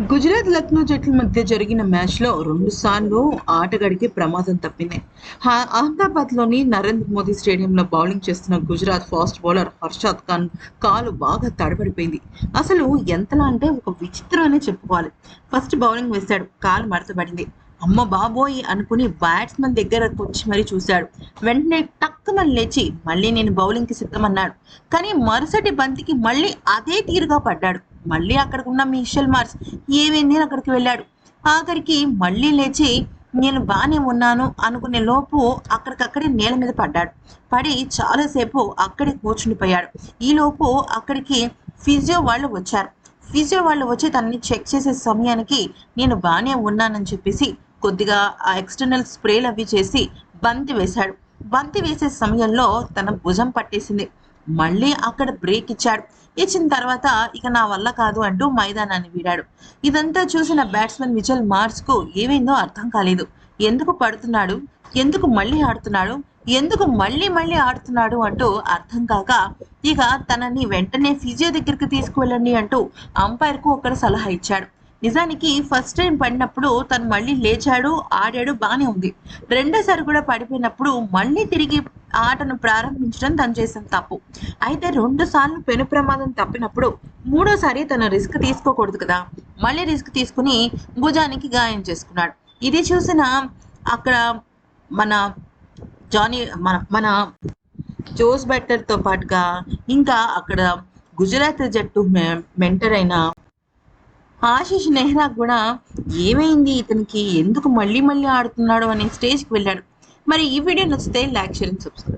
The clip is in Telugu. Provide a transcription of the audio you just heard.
గుజరాత్ లక్నో జట్ల మధ్య జరిగిన మ్యాచ్లో రెండు సార్లు ఆటగాడికి ప్రమాదం తప్పింది. అహ్మదాబాద్ అహ్మదాబాద్లోని నరేంద్ర మోదీ స్టేడియంలో బౌలింగ్ చేస్తున్న గుజరాత్ ఫాస్ట్ బౌలర్ హర్షాద్ ఖాన్ కాలు బాగా తడబడిపోయింది. అసలు ఎంతలా అంటే ఒక విచిత్రం అనే చెప్పుకోవాలి. ఫస్ట్ బౌలింగ్ వేశాడు కాలు మడతబడింది అమ్మ బాబోయ్ అనుకుని బ్యాట్స్మెన్ దగ్గరకు వచ్చి మరీ చూశాడు. వెంటనే టక్కుమని లేచి మళ్ళీ నేను బౌలింగ్కి సిద్ధమన్నాడు. కానీ మరుసటి బంతికి మళ్ళీ అదే తీరుగా పడ్డాడు. మళ్ళీ అక్కడికి ఉన్న మిషెల్ మార్స్ ఏమైంది అని అక్కడికి వెళ్ళాడు. ఆఖరికి మళ్ళీ లేచి నేను బాగానే ఉన్నాను అనుకునే లోపు అక్కడికక్కడే నేల మీద పడ్డాడు. పడి చాలాసేపు అక్కడే కూర్చుండిపోయాడు. ఈ లోపు అక్కడికి ఫిజియో వాళ్ళు వచ్చారు. ఫిజియో వాళ్ళు వచ్చి తనని చెక్ చేసే సమయానికి నేను బాగానే ఉన్నానని చెప్పేసి కొద్దిగా ఆ ఎక్స్టర్నల్ స్ప్రేలు అవి చేసి బంతి వేశాడు. బంతి వేసే సమయంలో తన భుజం పట్టేసింది. మళ్ళీ అక్కడ బ్రేక్ ఇచ్చాడు. ఇచ్చిన తర్వాత ఇక నా వల్ల కాదు అంటూ మైదానాన్ని వీడాడు. ఇదంతా చూసిన బ్యాట్స్మెన్ మిచెల్ మార్స్కు ఏమైందో అర్థం కాలేదు. ఎందుకు పడుతున్నాడు? ఎందుకు మళ్ళీ ఆడుతున్నాడు? ఎందుకు మళ్ళీ మళ్ళీ ఆడుతున్నాడు అంటూ అర్థం కాక ఇక తనని వెంటనే ఫిజియో దగ్గరికి తీసుకువెళ్ళండి అంటూ అంపైర్కు ఒకరు సలహా ఇచ్చాడు. నిజానికి ఫస్ట్ టైం పడినప్పుడు తను మళ్ళీ లేచాడు ఆడాడు బాగానే ఉంది. రెండోసారి కూడా పడిపోయినప్పుడు మళ్ళీ తిరిగి ఆటను ప్రారంభించడం తను చేసిన తప్పు. అయితే రెండు సార్లు పెను ప్రమాదం తప్పినప్పుడు మూడోసారి తన రిస్క్ తీసుకోకూడదు కదా. మళ్ళీ రిస్క్ తీసుకుని భుజానికి గాయం చేసుకున్నాడు. ఇది చూసిన అక్కడ మన జానీ మన మన జోస్ బెట్టర్తో పాటుగా ఇంకా అక్కడ గుజరాత్ జట్టు మెంటర్ అయిన ఆశీష్ నెహ్రా కూడా ఏమైంది? ఇతనికి ఎందుకు మళ్ళీ మళ్ళీ ఆడుతున్నాడు అనే స్టేజ్కి వెళ్ళాడు. మరి ఈ వీడియో నచ్చితే లైక్ షేర్ సబ్స్క్రైబ్